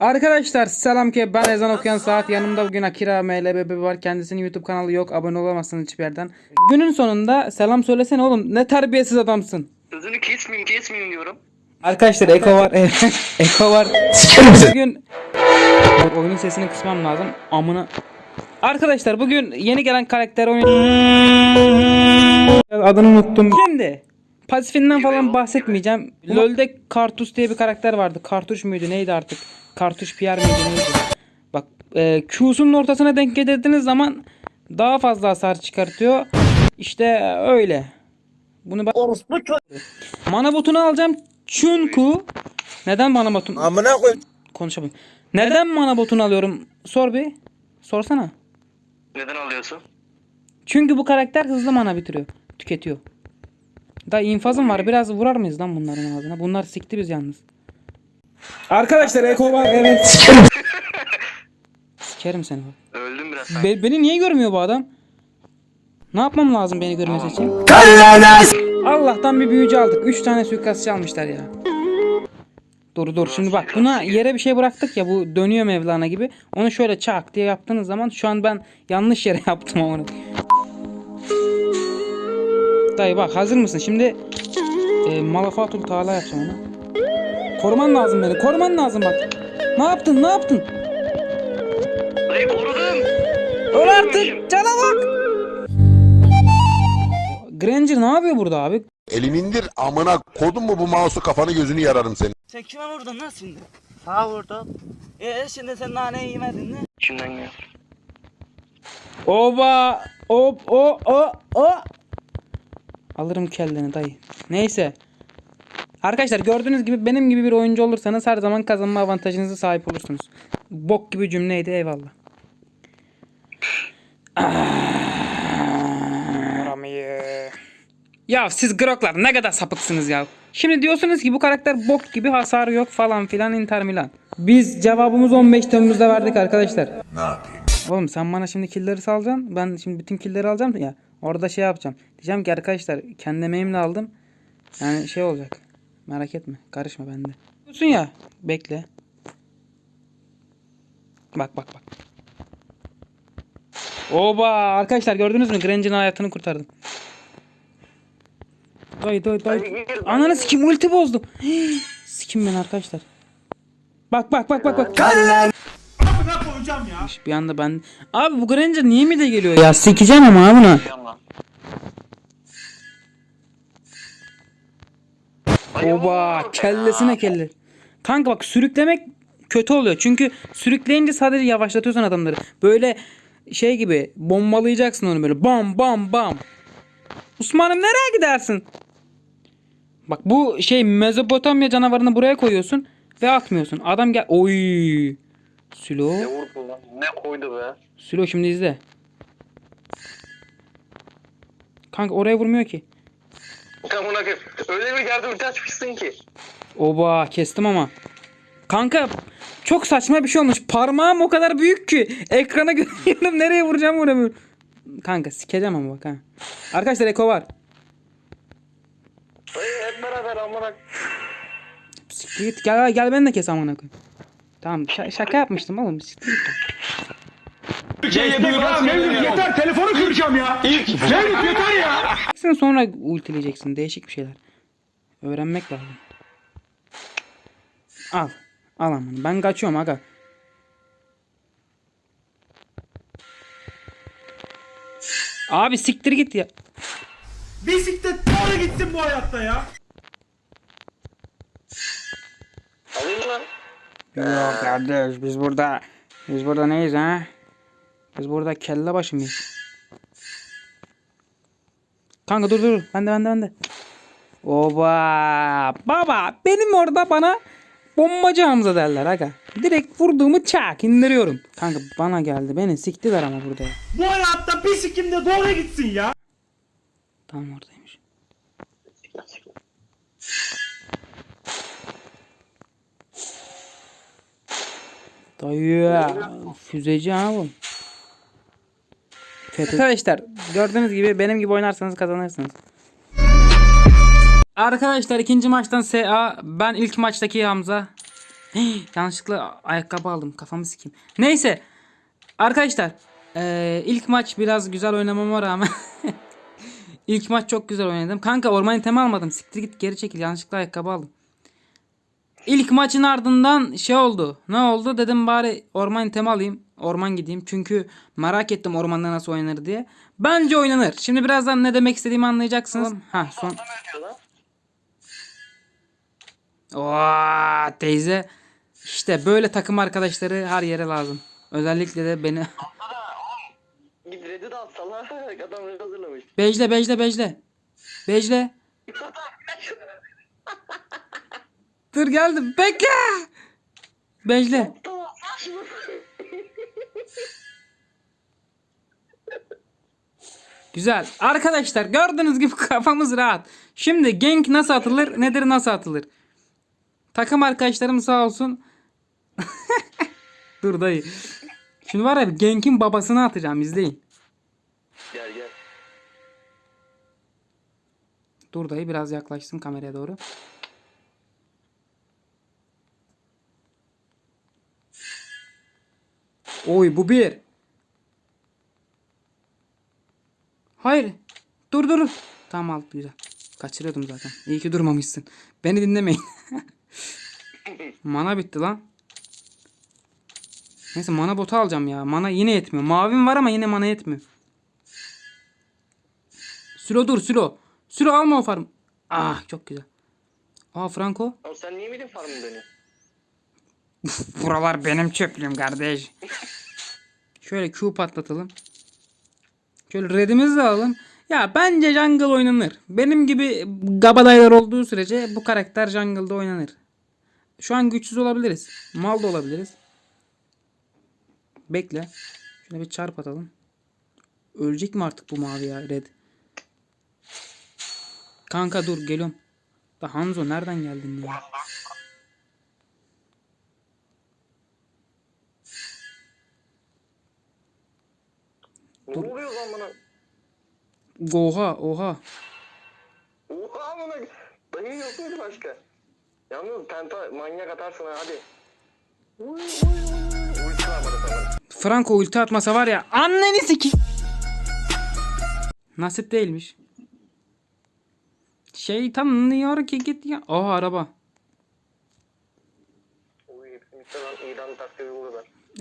Arkadaşlar selam ki ben ezan okuyan saat yanımda bugün Akira MLBB var kendisinin YouTube kanalı yok abone olamazsınız hiçbir yerden. Günün sonunda selam söylesene oğlum ne terbiyesiz adamsın. Sözünü kesmeyeyim kesmeyeyim diyorum. Arkadaşlar Eko var Eko var. Bugün oyunun sesini kısmam lazım amına. Arkadaşlar bugün yeni gelen karakter oyun adını unuttum. Şimdi pasifinden falan bahsetmeyeceğim. LoL'de Kartuş diye bir karakter vardı. Kartuş muydu neydi artık? Kartuş Pierre miydi neydi? Bak e, Q'sunun ortasına denk getirdiğiniz zaman daha fazla hasar çıkartıyor. İşte öyle. Bunu ben... Mana botunu alacağım çünkü neden mana botunu Amına koy. konuşamıyorum. Neden mana botunu alıyorum? Sor bir. Sorsana. Neden alıyorsun? Çünkü bu karakter hızlı mana bitiriyor. Tüketiyor. Da infazım var. Biraz vurar mıyız lan bunların ağzına? Bunlar sikti biz yalnız. Arkadaşlar Eko var evet. Sikerim. Sikerim seni. Öldüm biraz. Be- beni niye görmüyor bu adam? Ne yapmam lazım beni görmesi için? Allah'tan bir büyücü aldık. 3 tane suikastçı almışlar ya. Dur dur şimdi bak buna yere bir şey bıraktık ya bu dönüyor Mevlana gibi. Onu şöyle çak diye yaptığınız zaman şu an ben yanlış yere yaptım onu. Dayı bak hazır mısın? Şimdi e, Malafatul Teala yapacağım onu. Koruman lazım beni. Koruman lazım bak. Ne yaptın? Ne yaptın? Dayı korudum. Öl artık. Cana bak. Granger ne yapıyor burada abi? Elini indir amına kodun mu bu mouse'u kafanı gözünü yararım senin. Sen kime vurdun lan şimdi? Sağ vurdum. Ee şimdi sen naneyi yemedin mi? İçimden geliyor. Oba! Hop o o o. Alırım kelleni dayı. Neyse. Arkadaşlar gördüğünüz gibi benim gibi bir oyuncu olursanız her zaman kazanma avantajınıza sahip olursunuz. Bok gibi cümleydi eyvallah. Ya siz groklar ne kadar sapıksınız ya. Şimdi diyorsunuz ki bu karakter bok gibi hasarı yok falan filan Inter Milan. Biz cevabımızı 15 Temmuz'da verdik arkadaşlar. Ne yapayım? Oğlum sen bana şimdi killleri salacaksın. Ben şimdi bütün killleri alacağım ya. Orada şey yapacağım. Diyeceğim ki arkadaşlar kendi emeğimle aldım. Yani şey olacak. Merak etme. Karışma bende. Diyorsun ya. Bekle. Bak bak bak. Oba arkadaşlar gördünüz mü? Granger'ın hayatını kurtardım. Doy doy doy. Ananı sikim ulti bozdum. sikim ben arkadaşlar. Bak bak bak bak bak. Bir anda ben... Abi bu Granger niye mi de geliyor ya? Sikeceğim ama ha bunu. Oba kellesine kelle. Kanka bak sürüklemek kötü oluyor. Çünkü sürükleyince sadece yavaşlatıyorsun adamları. Böyle şey gibi bombalayacaksın onu böyle bam bam bam. Osman'ım nereye gidersin? Bak bu şey Mezopotamya canavarını buraya koyuyorsun ve atmıyorsun. Adam gel... Oy. Sülo. Ne koydu be? Sülo şimdi izle. Kanka oraya vurmuyor ki. Koyayım. Öyle bir ulti açmışsın ki. Oba kestim ama. Kanka çok saçma bir şey olmuş. Parmağım o kadar büyük ki. Ekrana görüyorum nereye vuracağım vuramıyorum. Kanka sikeceğim ama bak ha. Arkadaşlar Eko var. Hep beraber amına. Siktir git gel gel ben de kes amına koyayım. Tamam şa- şaka yapmıştım oğlum. Siktir git. yeter telefonu kıracağım ya. Mevlüt yeter ya. Sen sonra ultileyeceksin. Değişik bir şeyler. Öğrenmek lazım. Al. Al amına. Ben kaçıyorum aga. Abi siktir git ya. Bisiklet doğru gitsin bu hayatta ya. Alayım lan. Yok kardeş biz burada biz burada neyiz ha? Biz burada kelle başı mıyız? Kanka dur dur bende bende bende. Oba baba benim orada bana bombacı Hamza derler aga. Direkt vurduğumu çak indiriyorum. Kanka bana geldi beni siktiler ama burada. Bu hayatta bisikim de doğru gitsin ya. Tam oradaymış. Dayı füzeci ha bu. Arkadaşlar gördüğünüz gibi benim gibi oynarsanız kazanırsınız. Arkadaşlar ikinci maçtan SA ben ilk maçtaki Hamza. Yanlışlıkla ayakkabı aldım. Kafamı sikeyim. Neyse. Arkadaşlar. eee, ilk maç biraz güzel oynamama rağmen. ilk maç çok güzel oynadım. Kanka orman itemi almadım. Siktir git geri çekil. Yanlışlıkla ayakkabı aldım. İlk maçın ardından şey oldu. Ne oldu? Dedim bari orman itemi alayım. Orman gideyim. Çünkü merak ettim ormanda nasıl oynanır diye. Bence oynanır. Şimdi birazdan ne demek istediğimi anlayacaksınız. Ha son. Oo, teyze. İşte böyle takım arkadaşları her yere lazım. Özellikle de beni. Git Red'i de atsana. Adam Red hazırlamış. Bejle bejle bejle. Bejle. Dur geldim. Bekle. Şunu. Güzel. Arkadaşlar gördüğünüz gibi kafamız rahat. Şimdi gank nasıl atılır? Nedir nasıl atılır? Takım arkadaşlarım sağ olsun. Dur dayı. Şimdi var ya gank'in babasını atacağım izleyin. Gel gel. Dur dayı biraz yaklaştım kameraya doğru. Oy bu bir. Hayır. Dur dur. Tamam al güzel. Kaçırıyordum zaten. İyi ki durmamışsın. Beni dinlemeyin. mana bitti lan. Neyse mana botu alacağım ya. Mana yine yetmiyor. Mavim var ama yine mana yetmiyor. Sülo dur Sülo. Sülo alma o farm. Ah çok güzel. Aa Franco. Oğlum sen niye miydin farmın dönüyor? Buralar benim çöplüğüm kardeş. Şöyle Q patlatalım. Şöyle redimizi de alalım. Ya bence jungle oynanır. Benim gibi gabadaylar olduğu sürece bu karakter jungle'da oynanır. Şu an güçsüz olabiliriz. Mal da olabiliriz. Bekle. Şuna bir çarp atalım. Ölecek mi artık bu mavi ya red? Kanka dur geliyorum. Da Hanzo nereden geldin ya? Ne oluyor lan bana? Oha oha. Oha bana. Dayı yok muydu başka? Yalnız penta manyak atarsın ha hadi. Uy uy uy. Ulti var bana sana. Franco ulti atmasa var ya anneni siki. Nasip değilmiş. Şeytan diyor ki git ya. Oha araba. Uy İran.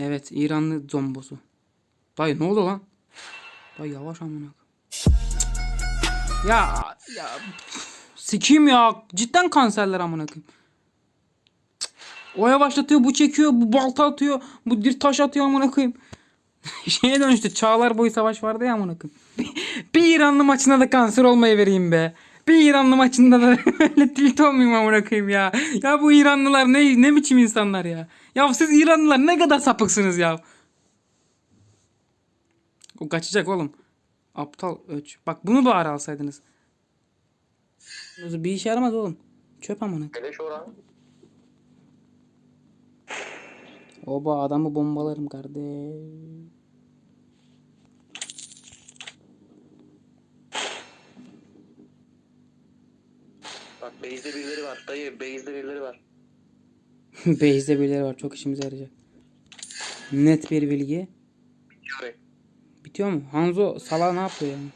Evet İranlı zombosu. Dayı ne oldu lan? Dayı yavaş amına. Ya ya sikiyim ya. Cidden kanserler amına koyayım. O yavaşlatıyor, bu çekiyor, bu balta atıyor, bu bir taş atıyor amına koyayım. Şeye dönüştü. Çağlar boyu savaş vardı ya amına bir İranlı maçında da kanser olmayı vereyim be. Bir İranlı maçında da öyle tilt olmayayım amına koyayım ya. Ya bu İranlılar ne ne biçim insanlar ya. Ya siz İranlılar ne kadar sapıksınız ya. O kaçacak oğlum. Aptal öç. Bak bunu bari alsaydınız. Bir işe yaramaz oğlum. Çöp amına. Beleş oran. Oba adamı bombalarım kardeş. Bak base'de birileri var. Dayı base'de birileri var. Base'de birileri var. Çok işimize yarayacak. Net bir bilgi. Bitiyor mu? Hanzo sala ne yapıyor yani?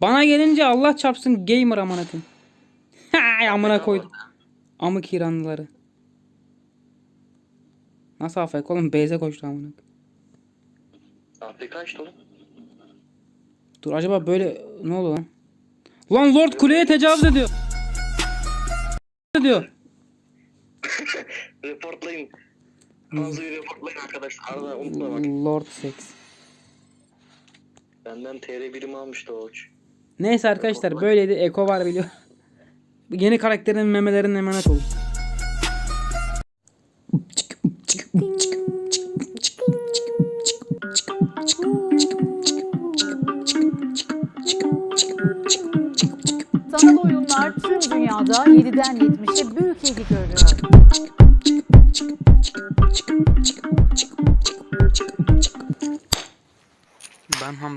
Bana gelince Allah çarpsın gamer amına koyayım. Amına koydum. Amık İranlıları. Nasıl afk oğlum base'e koştu amına. Afrika işte oğlum. Dur acaba böyle ne oldu lan? Lan Lord kuleye tecavüz ediyor. ediyor. Reportlayın. Hanzo'yu reportlayın arkadaşlar. Arada unutma bak. Lord Sex. Benden TR birimi almıştı o uç. Neyse arkadaşlar böyleydi. Eko var biliyor. Yeni karakterin memelerine emanet olun. Sanal oyunlar tüm dünyada 7'den 70'e büyük ilgi görüyor.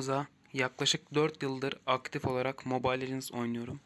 Hamza. Yaklaşık 4 yıldır aktif olarak Mobile Legends oynuyorum.